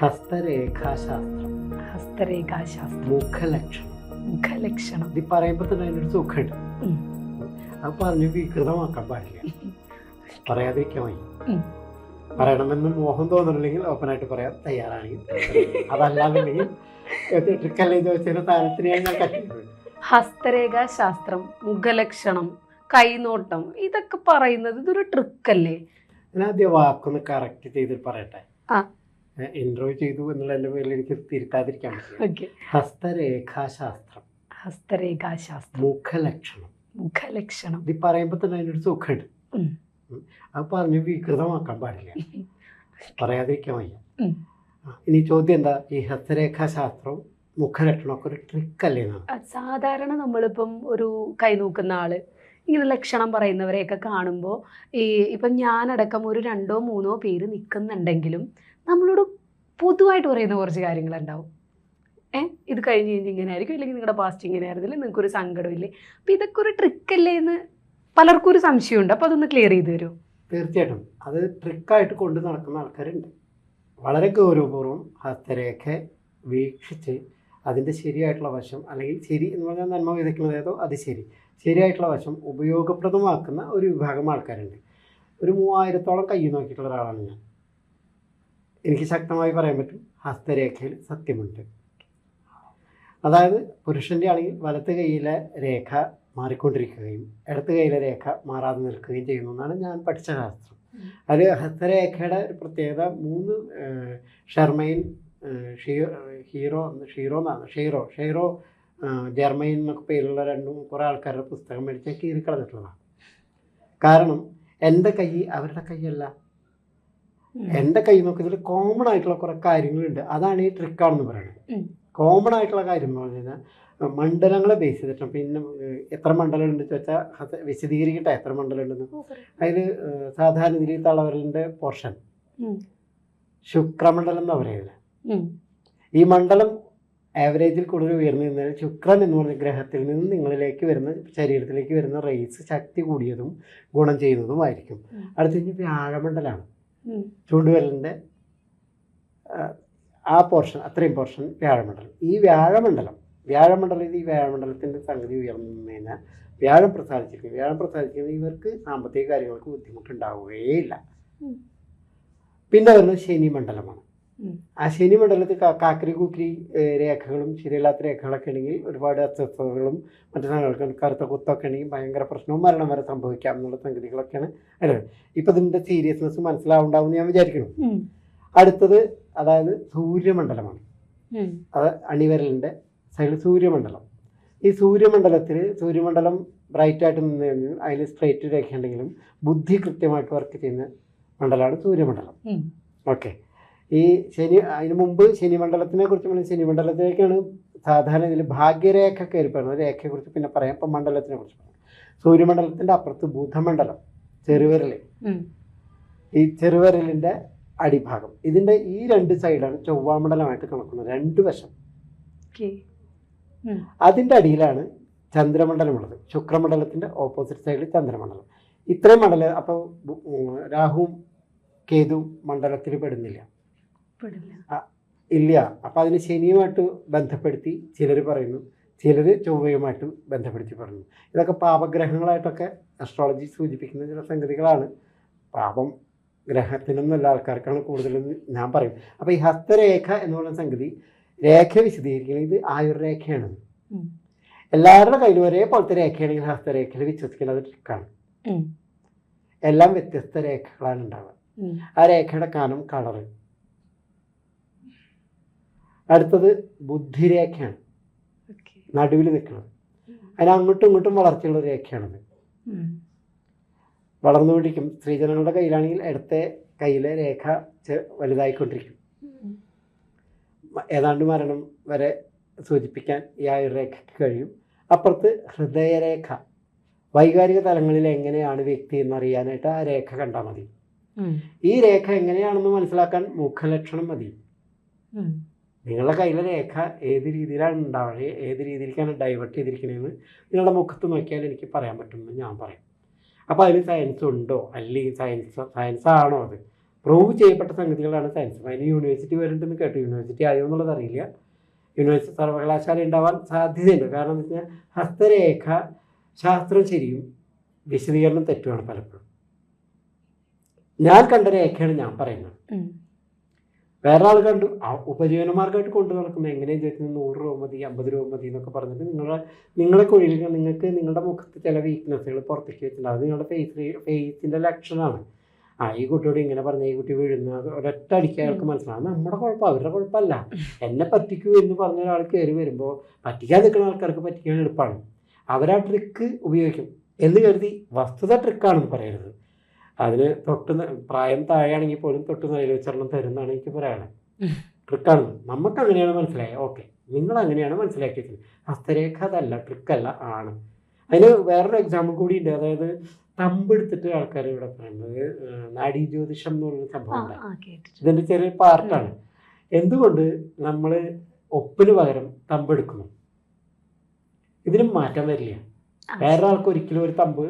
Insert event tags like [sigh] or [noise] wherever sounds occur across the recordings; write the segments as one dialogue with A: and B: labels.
A: ഹസ്തരേഖാശാസ്ത്രം.
B: ഹസ്തരേഖാശാസ്ത്രം.
A: മുഖലക്ഷണം.
B: മുഖലക്ഷണം.
A: ഇത് പറയുമ്പോൾ തന്നെ അതിനൊരു സുഖമുണ്ട്. അത് പറഞ്ഞ് വികൃതമാക്കാൻ പാടില്ല. പറയാതിരിക്കാൻ വയ്യ. പറയണമെന്ന് മോഹം തോന്നുന്നില്ലെങ്കിൽ ഓപ്പണായിട്ട് പറയാൻ തയ്യാറാണെങ്കിൽ അതല്ലാന്നുണ്ടെങ്കിൽ ട്രിക്കല്ലേ ചോദിച്ചതിന് താരത്തിനെയാണ് ഞാൻ
B: ഹസ്തരേഖാശാസ്ത്രം മുഖലക്ഷണം കൈനോട്ടം ഇതൊക്കെ പറയുന്നത് ഇതൊരു ട്രിക്കല്ലേ?
A: ഞാൻ ആദ്യം വാക്കൊന്ന് കറക്റ്റ് ചെയ്തിട്ട് പറയട്ടെ.
B: ആ.
A: ഇൻട്രോ ചെയ്തു എന്നുള്ളതിന്റെ പേരിൽ എനിക്ക് തിരുത്താതിരിക്കാൻ പറ്റില്ല. ഹസ്തരേഖാശാസ്ത്രം.
B: ഹസ്തരേഖാശാസ്ത്രം.
A: മുഖലക്ഷണം.
B: മുഖലക്ഷണം.
A: ഇത് പറയുമ്പോൾ തന്നെ അതിനൊരു സുഖമുണ്ട്. അത് പറഞ്ഞ് വികൃതമാക്കാൻ പാടില്ല. [laughs] പറയാതിരിക്കാൻ വയ്യ. ഇനി ചോദ്യം എന്താ? ഈ ഹസ്തരേഖാശാസ്ത്രവും മുഖലക്ഷണമൊക്കെ ഒരു ട്രിക്കല്ലേ
B: സാധാരണ നമ്മളിപ്പം ഒരു കൈ നോക്കുന്ന ആൾ ഇങ്ങനെ ലക്ഷണം പറയുന്നവരെയൊക്കെ കാണുമ്പോൾ ഈ ഇപ്പം ഞാനടക്കം ഒരു രണ്ടോ മൂന്നോ പേര് നിൽക്കുന്നുണ്ടെങ്കിലും നമ്മളോട് പൊതുവായിട്ട് പറയുന്ന കുറച്ച് കാര്യങ്ങളുണ്ടാവും. ഏ? ഇത് കഴിഞ്ഞ് കഴിഞ്ഞ് ഇങ്ങനെ ആയിരിക്കും ഇല്ലെങ്കിൽ നിങ്ങളുടെ പാസ്റ്റ് ഇങ്ങനെ ആയിരുന്നില്ല നിങ്ങൾക്കൊരു സങ്കടമില്ലേ? അപ്പം ഇതൊക്കെ ഒരു ട്രിക്കല്ലേ എന്ന് പലർക്കും ഒരു സംശയമുണ്ട്. അപ്പോൾ അതൊന്ന് ക്ലിയർ ചെയ്ത് തരുമോ?
A: തീർച്ചയായിട്ടും. അത് ട്രിക്കായിട്ട് കൊണ്ട് നടക്കുന്ന ആൾക്കാരുണ്ട്. വളരെ ഗൗരവപൂർവം ഹസ്തരേഖ വീക്ഷിച്ച് അതിന്റെ ശരിയായിട്ടുള്ള വശം അല്ലെങ്കിൽ ശരി എന്ന് പറഞ്ഞാൽ നന്മ വിതയ്ക്കുന്നത് ഏതോ അത് ശരി. ശരിയായിട്ടുള്ള വശം ഉപയോഗപ്രദമാക്കുന്ന ഒരു വിഭാഗം ആൾക്കാരുണ്ട്. ഒരു മൂവായിരത്തോളം കൈ നോക്കിയിട്ടുള്ള ഒരാളാണ് ഞാൻ. എനിക്ക് ശക്തമായി പറയാൻ പറ്റും ഹസ്തരേഖയിൽ സത്യമുണ്ട്. അതായത് പുരുഷന്റെ ആണെങ്കിൽ വലത്ത് കൈയിലെ രേഖ മാറിക്കൊണ്ടിരിക്കുകയും ഇടത്ത് കൈയിലെ രേഖ മാറാതെ നിൽക്കുകയും ചെയ്യുന്നു എന്നാണ് ഞാൻ പഠിച്ച ശാസ്ത്രം. അതിൽ ഹസ്തരേഖയുടെ ഒരു പ്രത്യേകത മൂന്ന് ഷെർമൈൻ ഹീറോ ഷീറോ എന്നാണ് ഷീറോ ഷീറോ ജർമൈൻ എന്നൊക്കെ പേരുള്ള രണ്ടും കുറേ ആൾക്കാരുടെ പുസ്തകം മേടിച്ച് കീറി കളഞ്ഞിട്ടുള്ളതാണ് കാരണം എന്റെ കൈ അവരുടെ കൈയല്ല. എന്റെ കൈ നോക്കുന്നതിൽ കോമൺ ആയിട്ടുള്ള കുറേ കാര്യങ്ങളുണ്ട്. അതാണ് ഈ ട്രിക്കാണെന്ന് പറയുന്നത് കോമൺ ആയിട്ടുള്ള കാര്യം എന്ന് പറഞ്ഞു കഴിഞ്ഞാൽ മണ്ഡലങ്ങളെ ബേസ് ചെയ്തിട്ടാണ്. പിന്നെ എത്ര മണ്ഡലം ഉണ്ട് ചോദിച്ചാൽ വിശദീകരിക്കട്ടെ എത്ര മണ്ഡലം ഉണ്ടെന്ന് അതിൽ സാധാരണ ഇതിൽ തളവരലിന്റെ പോർഷൻ ശുക്രമണ്ഡലം എന്ന് പറയുന്നത് ഈ മണ്ഡലം ആവറേജിൽ കൂടുതൽ ഉയർന്നു നിന്നാൽ ശുക്രൻ എന്ന് പറഞ്ഞ ഗ്രഹത്തിൽ നിന്ന് നിങ്ങളിലേക്ക് വരുന്ന ശരീരത്തിലേക്ക് വരുന്ന റേസ് ശക്തി കൂടിയതും ഗുണം ചെയ്യുന്നതുമായിരിക്കും. അടുത്ത കഴിഞ്ഞ് വ്യാഴമണ്ഡലമാണ്.
B: ഉം.
A: ചൂണ്ടുവിരലിന്റെ ആ പോർഷൻ അത്രയും പോർഷൻ വ്യാഴമണ്ഡലം ഈ വ്യാഴമണ്ഡലം വ്യാഴമണ്ഡലത്തിൽ ഈ വ്യാഴമണ്ഡലത്തിന്റെ സംഗതി ഉയർന്നതിന് വ്യാഴം പ്രസാദിച്ചിരിക്കുന്നു വ്യാഴം പ്രസാദിക്കുന്നത് ഇവർക്ക് സാമ്പത്തിക കാര്യങ്ങൾക്ക് ബുദ്ധിമുട്ടുണ്ടാവുകയില്ല. പിന്നെ വരുന്നത് ശനി മണ്ഡലമാണ്. ആ ശനി മണ്ഡലത്തിൽ കാക്കരി കൂക്കരി ഏഹ്, രേഖകളും ശരിയല്ലാത്ത രേഖകളൊക്കെ ഉണ്ടെങ്കിൽ ഒരുപാട് അസ്വസ്ഥതകളും മറ്റു സാധനങ്ങൾക്ക് കറുത്ത കുത്തൊക്കെ ഉണ്ടെങ്കിൽ ഭയങ്കര പ്രശ്നവും മരണം വരെ സംഭവിക്കാം എന്നുള്ള സംഗതികളൊക്കെയാണ് അല്ലേ? ഇപ്പം ഇതിന്റെ സീരിയസ്നെസ് മനസ്സിലാവുണ്ടാവും ഞാൻ വിചാരിക്കുന്നു. അടുത്തത് അതായത് സൂര്യമണ്ഡലമാണ്. അത് അണിവരലിന്റെ സൈഡ് സൂര്യമണ്ഡലം. ഈ സൂര്യമണ്ഡലത്തിൽ സൂര്യമണ്ഡലം ബ്രൈറ്റ് ആയിട്ട് നിന്ന് കഴിഞ്ഞാൽ അതിൽ സ്ട്രൈറ്റ് രേഖയുണ്ടെങ്കിലും ബുദ്ധി കൃത്യമായിട്ട് വർക്ക് ചെയ്യുന്ന മണ്ഡലമാണ് സൂര്യമണ്ഡലം. ഓക്കെ ഈ ശനി അതിന് മുമ്പ് ശനി മണ്ഡലത്തിനെ കുറിച്ച് പറഞ്ഞാൽ ശനി മണ്ഡലത്തിലേക്കാണ് സാധാരണ ഇതിൽ ഭാഗ്യരേഖ കയറി പറയുന്നത് രേഖയെക്കുറിച്ച് പിന്നെ പറയാം. ഇപ്പം മണ്ഡലത്തിനെ കുറിച്ച് പറയാം. സൂര്യമണ്ഡലത്തിന്റെ അപ്പുറത്ത് ബുധമണ്ഡലം ചെറുവിരൽ ഈ ചെറുവിരലിന്റെ അടിഭാഗം. ഇതിന്റെ ഈ രണ്ട് സൈഡാണ് ചൊവ്വാമണ്ഡലമായിട്ട് കണക്കുന്നത്. രണ്ട് വശം. അതിന്റെ അടിയിലാണ് ചന്ദ്രമണ്ഡലമുള്ളത്. ശുക്രമണ്ഡലത്തിന്റെ ഓപ്പോസിറ്റ് സൈഡിൽ ചന്ദ്രമണ്ഡലം. ഇത്രയും മണ്ഡലം അപ്പോൾ രാഹുവും കേതു മണ്ഡലത്തിൽ പെടുന്നില്ല. ഇല്ല. അപ്പോൾ അതിന് ശനിയുമായിട്ട് ബന്ധപ്പെടുത്തി ചിലർ പറയുന്നു. ചിലർ ചൊവ്വയുമായിട്ട് ബന്ധപ്പെടുത്തി പറയുന്നു. ഇതൊക്കെ പാപഗ്രഹങ്ങളായിട്ടൊക്കെ അസ്ട്രോളജി സൂചിപ്പിക്കുന്ന ചില സംഗതികളാണ്. പാപം ഗ്രഹത്തിനൊന്നുമല്ല ആൾക്കാർക്കാണ് കൂടുതലെന്ന് ഞാൻ പറയും. അപ്പോൾ ഈ ഹസ്തരേഖ എന്ന് പറയുന്ന സംഗതി രേഖ വിശദീകരിക്കുന്നത് ഇത് ആയുർരേഖയാണ്. എല്ലാവരുടെ കയ്യിലും ഒരേപോലത്തെ രേഖയാണെങ്കിൽ ഹസ്തരേഖയിൽ വിശ്വസിക്കുന്നത് ട്രിക്കാണ്. എല്ലാം വ്യത്യസ്ത രേഖകളാണ് ഉണ്ടാവുക. ആ രേഖയുടെ കാനം കളറ്. അടുത്തത് ബുദ്ധിരേഖയാണ്. നടുവിൽ നിൽക്കുന്നത് അതിന് അങ്ങോട്ടും ഇങ്ങോട്ടും വളർച്ചയുള്ള രേഖയാണത്. വളർന്നുകൊണ്ടിരിക്കും സ്ത്രീജനങ്ങളുടെ കയ്യിലാണെങ്കിൽ ഇടത്തെ കയ്യിലെ രേഖ വലുതായിക്കൊണ്ടിരിക്കും. ഏതാണ്ട് മരണം വരെ സൂചിപ്പിക്കാൻ ഈ രേഖയ്ക്ക് കഴിയും. അപ്പുറത്ത് ഹൃദയരേഖ. വൈകാരിക തലങ്ങളിൽ എങ്ങനെയാണ് വ്യക്തി എന്നറിയാനായിട്ട് ആ രേഖ കണ്ടാൽ മതി. ഈ രേഖ എങ്ങനെയാണെന്ന് മനസ്സിലാക്കാൻ മുഖലക്ഷണം മതി. നിങ്ങളുടെ കയ്യിലെ രേഖ ഏത് രീതിയിലാണ് ഉണ്ടാവുക ഏത് രീതിയിലേക്കാണ് ഡൈവേർട്ട് ചെയ്തിരിക്കണതെന്ന് നിങ്ങളുടെ മുഖത്ത് നോക്കിയാൽ എനിക്ക് പറയാൻ പറ്റുമെന്ന് ഞാൻ പറയും. അപ്പോൾ അതിന് സയൻസ് ഉണ്ടോ? അല്ലെങ്കിൽ സയൻസ് സയൻസ് ആണോ അത്? പ്രൂവ് ചെയ്യപ്പെട്ട സംഗതികളാണ് സയൻസ് അതിന് യൂണിവേഴ്സിറ്റി വരുന്നുണ്ടെന്ന് കേട്ടു. യൂണിവേഴ്സിറ്റി ആയോ എന്നുള്ളത് അറിയില്ല. യൂണിവേഴ്സിറ്റി സർവകലാശാല ഉണ്ടാവാൻ സാധ്യതയുണ്ട്. കാരണം എന്ന് വെച്ചാൽ ഹസ്തരേഖ ശാസ്ത്രം ശരിയും വിശദീകരണം തെറ്റുമാണ് പലപ്പോഴും. ഞാൻ കണ്ട രേഖയാണ് ഞാൻ പറയുന്നത്. വേറെ ആൾക്കാരുണ്ട് കണ്ടു. ആ ഉപജീവന മാർഗമായിട്ട് കൊണ്ടു നടക്കുന്നത് എങ്ങനെയാണ് ചോദിക്കുന്നത് നൂറ് രൂപ മതി അമ്പത് രൂപ മതി എന്നൊക്കെ പറഞ്ഞിട്ട് നിങ്ങളെ നിങ്ങളെ കുഴിയിൽ നിങ്ങൾക്ക് നിങ്ങളുടെ മുഖത്ത് ചില വീക്ക്നെസ്സുകൾ പുറത്തേക്ക് വെച്ചിട്ടുണ്ട്. അത് നിങ്ങളുടെ ഫേസ് ഫേസിന്റെ ലക്ഷണമാണ്. ആ ഈ കുട്ടിയോട് ഇങ്ങനെ പറഞ്ഞ ഈ കുട്ടി വീഴുന്ന ഒരൊറ്റ അടിക്കാൻ അയാൾക്ക് മനസ്സിലാവും. നമ്മുടെ കുഴപ്പം അവരുടെ കുഴപ്പമല്ല. എന്നെ പറ്റിക്കൂ എന്ന് പറഞ്ഞ ഒരാൾ കയറി വരുമ്പോൾ പറ്റിക്കാൻ നിൽക്കുന്ന ആൾക്കാർക്ക് പറ്റിക്കാൻ എളുപ്പമാണ്. അവരാ ട്രിക്ക് ഉപയോഗിക്കും എന്ന് കരുതി വസ്തുത ട്രിക്കാണെന്ന് പറയരുത്. അതിന് തൊട്ട് പ്രായം താഴെയാണെങ്കിൽ പോലും തൊട്ട് നിലയിൽ വെച്ചെണ്ണം തരുന്നതാണ് എനിക്ക് പറയാനുള്ളത് ട്രിക്കാണ്. നമുക്ക് അങ്ങനെയാണ് മനസ്സിലായത് ഓക്കെ. നിങ്ങൾ അങ്ങനെയാണ് മനസ്സിലാക്കിയത് ഹസ്തരേഖ അതല്ല ട്രിക്കല്ല ആണ്. അതിന് വേറൊരു എക്സാമ്പിൾ കൂടി ഉണ്ട്. അതായത് തമ്പ് എടുത്തിട്ട് ആൾക്കാർ ഇവിടെ പറയുന്നത് നാഡീ ജ്യോതിഷം എന്ന് പറയുന്ന സംഭവം ഇതിന്റെ ചെറിയ പാർട്ടാണ്. എന്തുകൊണ്ട് നമ്മൾ ഒപ്പിന് പകരം തമ്പെടുക്കുന്നു ഇതിന് മാറ്റം വരില്ല.
B: ആ,
A: വേറെ ആൾക്ക് ഒരിക്കലും ഒരു തമ്പ്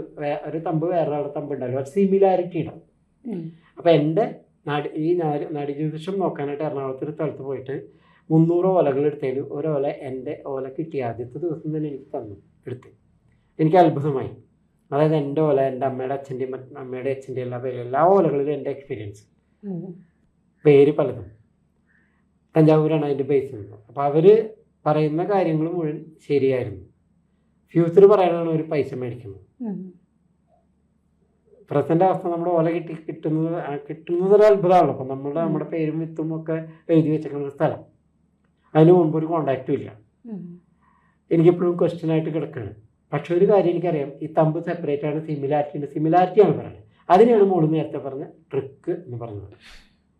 A: ഒരു തമ്പ് വേറെ ആളുടെ തമ്പ് ഉണ്ടാവില്ല ഒരു സിമിലാരിറ്റി ഉണ്ടാവും അപ്പൊ എന്റെ നാടി ഈ നാടി നാടി ജ്യോതിഷം നോക്കാനായിട്ട് എറണാകുളത്ത് ഒരു സ്ഥലത്ത് പോയിട്ട് മുന്നൂറ് ഓലകൾ എടുത്തതിൽ ഒരു ഓല എന്റെ ഓല കിട്ടിയ ആദ്യത്തെ ദിവസം തന്നെ എനിക്ക് തന്നു എടുത്ത്. എനിക്ക് അത്ഭുതമായി. അതായത് എന്റെ ഓല എന്റെ അമ്മയുടെ അച്ഛന്റെയും അമ്മയുടെ അച്ഛന്റെയും എല്ലാ പേരും എല്ലാ ഓലകളിലും എന്റെ എക്സ്പീരിയൻസ്. പേര് പലതും. തഞ്ചാവൂരാണ് അതിന്റെ ബേസ് അപ്പോൾ അവർ പറയുന്ന കാര്യങ്ങൾ മുഴുവൻ ശരിയായിരുന്നു. ഫ്യൂച്ചർ പറയാനാണ് ഒരു പൈസ മേടിക്കുന്നത്. പ്രസന്റ് അവസ്ഥ നമ്മുടെ ഓല കിട്ടി കിട്ടുന്നത് കിട്ടുന്നത് ഒരു അത്ഭുതമാണല്ലോ. അപ്പം നമ്മുടെ നമ്മുടെ പേരും വിത്തും ഒക്കെ എഴുതി വെച്ചിരിക്കുന്ന സ്ഥലം. അതിന് മുമ്പ് ഒരു കോണ്ടാക്റ്റും ഇല്ല. എനിക്കെപ്പോഴും ക്വസ്റ്റ്യൻ ആയിട്ട് കിടക്കുകയാണ് പക്ഷെ ഒരു കാര്യം എനിക്കറിയാം. ഈ തമ്പ് സെപ്പറേറ്റ് ആണ് സിമിലാരിറ്റി ഉണ്ട്. സിമിലാരിറ്റി ആണ് പറയുന്നത് അതിനെയാണ് മോൾ നേരത്തെ പറഞ്ഞ ട്രിക്ക് എന്ന് പറഞ്ഞത്.